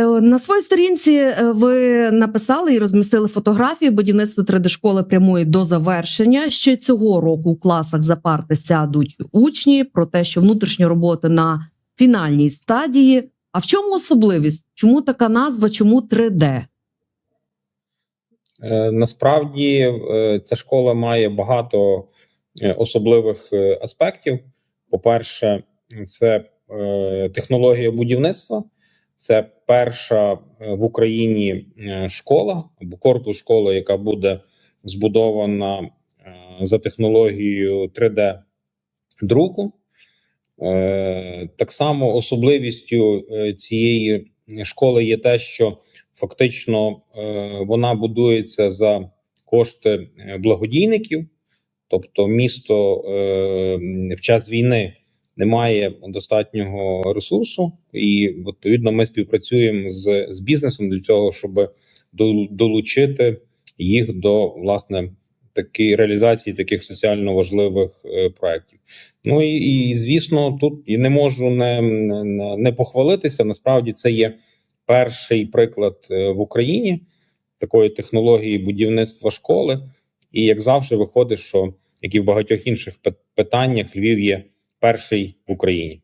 Е, На своїй сторінці е, ви написали і розмістили фотографії. Будівництво 3D-школи прямує до завершення. Ще цього року у класах за парти сядуть учні про те, що внутрішні роботи на фінальній стадії. А в чому особливість? Чому така назва? Чому 3D? Е, Насправді ця школа має багато особливих аспектів. По-перше, це технологія будівництва. Це перша е, в Україні е, школа або корпус школи, яка буде збудована е, за технологією 3D друку. Е, Так само особливістю цієї школи є те, що фактично вона будується за кошти благодійників, тобто місто в час війни не має достатнього ресурсу, і відповідно ми співпрацюємо з, з бізнесом для цього, щоб долучити їх до власне такі реалізації таких соціально важливих е, проєктів. Ну і, і звісно, тут і не можу не, не, не похвалитися. Насправді це є перший приклад е, в Україні такої технології будівництва школи. І як завжди, виходить, що як і в багатьох інших пи- питаннях, Львів є перший в Україні.